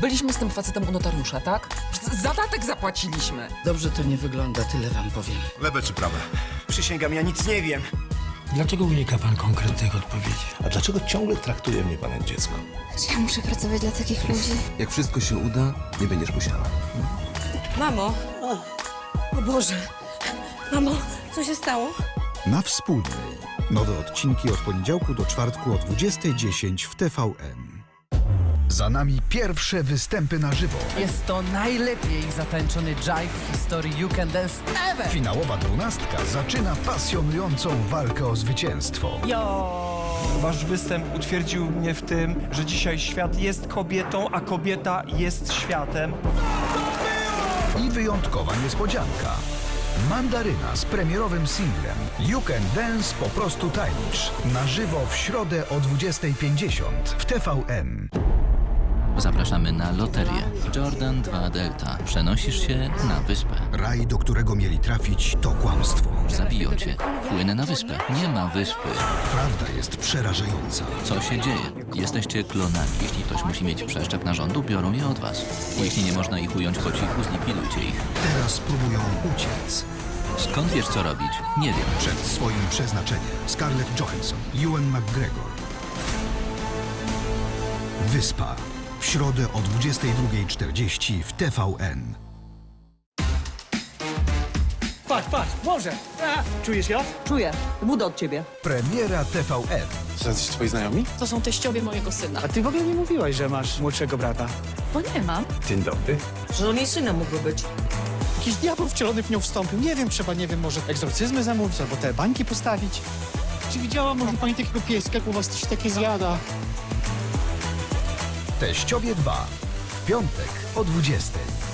Byliśmy z tym facetem u notariusza, tak? Zadatek zapłaciliśmy. Dobrze to nie wygląda, tyle wam powiem. Lewe czy prawe? Przysięgam, ja nic nie wiem. Dlaczego unika pan konkretnych odpowiedzi? A dlaczego ciągle traktuje mnie pan jak dziecko? Czy ja muszę pracować dla takich ludzi? Jak wszystko się uda, nie będziesz musiała. Mamo! O Boże! Mamo, co się stało? Na wspólnej. Nowe odcinki od poniedziałku do czwartku o 20.10 w TVN. Za nami pierwsze występy na żywo. Jest to najlepiej zatańczony jive w historii You Can Dance ever! Finałowa dwunastka zaczyna pasjonującą walkę o zwycięstwo. Wasz występ utwierdził mnie w tym, że dzisiaj świat jest kobietą, a kobieta jest światem. I wyjątkowa niespodzianka. Mandaryna z premierowym singlem You Can Dance po prostu tańcz. Na żywo w środę o 20.50 w TVN. Zapraszamy na loterię. Jordan 2 Delta. Przenosisz się na wyspę. Raj, do którego mieli trafić, to kłamstwo. Zabiją cię. Płynę na wyspę. Nie ma wyspy. Prawda jest przerażająca. Co się dzieje? Jesteście klonami. Jeśli ktoś musi mieć przeszczep narządu, biorą je od was. Jeśli nie można ich ująć po cichu, zlikwidujcie ich. Teraz próbują uciec. Skąd wiesz, co robić? Nie wiem. Przed swoim przeznaczeniem Scarlett Johansson, Ewan McGregor. Wyspa. W środę o 22.40 w TVN. Patrz, patrz, może! Czujesz ja? Czuję. Budę od ciebie. Premiera TVN. To jacyś twoi znajomi? To są teściowie mojego syna. A ty w ogóle nie mówiłaś, że masz młodszego brata. Bo nie mam. Dzień dobry. Że on jej synem mógłby być. Jakiś diabeł wcielony w nią wstąpił. Nie wiem, trzeba, nie wiem, może egzorcyzmy zamówić albo te bańki postawić. Czy widziała może pani takiego pieska, jak u was coś takie zjada? Teściowie 2. W piątek o 20.00.